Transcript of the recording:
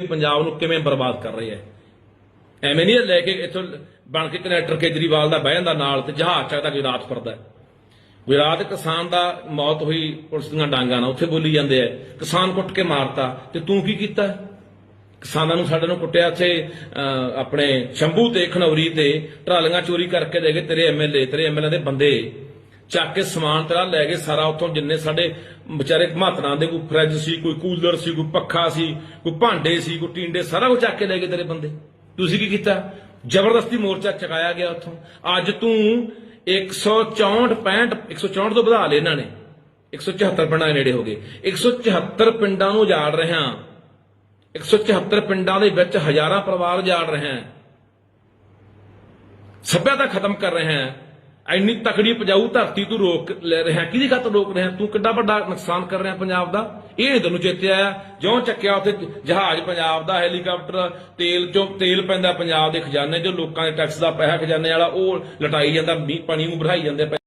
ਪੰਜਾਬ ਨੂੰ ਕਿਵੇਂ ਬਰਬਾਦ ਕਰ ਰਹੇ ਹੈ। ਐਵੇਂ ਨਹੀਂ ਲੈ ਕੇ ਇੱਥੋਂ ਬਣ ਕੇ ਕਨੈਕਟਰ ਕੇਜਰੀਵਾਲ ਦਾ ਬਹਿ ਜਾਂਦਾ ਨਾਲ ਤੇ ਜਹਾਜ਼ ਚੱਕਦਾ ਗੁਜਰਾਤ ਫਿਰਦਾ ਗੁਜਰਾਤ ਕਿਸਾਨ ਦਾ ਮੌਤ ਹੋਈ ਪੁਲਿਸ ਦੀਆਂ ਡਾਂਗਾਂ ਨਾਲ ਉੱਥੇ ਬੋਲੀ ਜਾਂਦੇ ਐ ਕਿਸਾਨ ਕੁੱਟ ਕੇ ਮਾਰਤਾ ਤੇ ਤੂੰ ਕੀ ਕੀਤਾ? ਕਿਸਾਨਾਂ ਨੂੰ ਸਾਡੇ ਨੂੰ ਕੁੱਟਿਆ ਇੱਥੇ ਅਹ, ਆਪਣੇ ਸ਼ੰਭੂ ਤੇ ਖਨੌਰੀ ਤੇ ਟਰਾਲੀਆਂ ਚੋਰੀ ਕਰਕੇ ਦੇ ਗਏ ਤੇਰੇ ਐਮਐਲਏ ਤੇਰੇ ਐਮਐਲਏ ਦੇ ਬੰਦੇ। ਚੱਕ ਕੇ ਸਮਾਨ ਤੇਰਾ ਲੈ ਗਏ ਸਾਰਾ ਉੱਥੋਂ ਜਿੰਨੇ ਸਾਡੇ ਵਿਚਾਰੇ ਮਹਾਤਨਾ ਦੇ, ਕੋਈ ਫਰਿੱਜ ਸੀ, ਕੋਈ ਕੂਲਰ ਸੀ, ਕੋਈ ਪੱਖਾ ਸੀ, ਕੋਈ ਭਾਂਡੇ ਸੀ, ਕੋਈ ਟੀਂਡੇ, ਸਾਰਾ ਕੁਝ ਚੱਕ ਕੇ ਲੈ ਗਏ ਤੇਰੇ ਬੰਦੇ। ਤੁਸੀਂ ਕੀ ਕੀਤਾ? ਜ਼ਬਰਦਸਤੀ ਮੋਰਚਾ ਚਕਾਇਆ ਗਿਆ ਉੱਥੋਂ। ਅੱਜ ਤੂੰ 164 65 164 ਤੋਂ ਵਧਾ ਲਏ ਇਹਨਾਂ ਨੇ। 174 ਪਿੰਡਾਂ ਦੇ ਨੇੜੇ ਹੋ ਗਏ। 174 ਪਿੰਡਾਂ ਨੂੰ ਉਜਾੜ ਰਿਹਾ 174 ਪਿੰਡਾਂ ਦੇ ਵਿੱਚ ਹਜ਼ਾਰਾਂ ਪਰਿਵਾਰ ਉਜਾੜ ਰਹੇ ਹੈ। ਸੱਭਿਅਤਾ ਖਤਮ ਕਰ ਰਹੇ ਹੈ। ਇੰਨੀ ਤਕੜੀ ਪਜਾਊ ਧਰਤੀ ਤੂੰ ਰੋਕ ਲੈ ਰਿਹਾ, ਕਿਹਦੀ ਖਾਤਰ ਰੋਕ ਰਿਹਾ? ਤੂੰ ਕਿੱਡਾ ਵੱਡਾ ਨੁਕਸਾਨ ਕਰ ਰਿਹਾ ਪੰਜਾਬ ਦਾ? ਇਹ ਤੈਨੂੰ ਚੇਤੇ ਆਇਆ? ਜਿਉਂ ਚੱਕਿਆ ਉੱਥੇ ਜਹਾਜ਼ ਪੰਜਾਬ ਦਾ, ਹੈਲੀਕਾਪਟਰ, ਤੇਲ ਚੋਂ ਤੇਲ ਪੈਂਦਾ ਪੰਜਾਬ ਦੇ ਖਜ਼ਾਨੇ ਚੋਂ ਲੋਕਾਂ ਦੇ ਟੈਕਸ ਦਾ ਪੈਸਾ ਖਜ਼ਾਨੇ ਵਾਲਾ, ਉਹ ਲਟਾਈ ਜਾਂਦਾ, ਮੀਂਹ, ਪਾਣੀ ਨੂੰ ਵਧਾਈ ਜਾਂਦੇ ਪਏ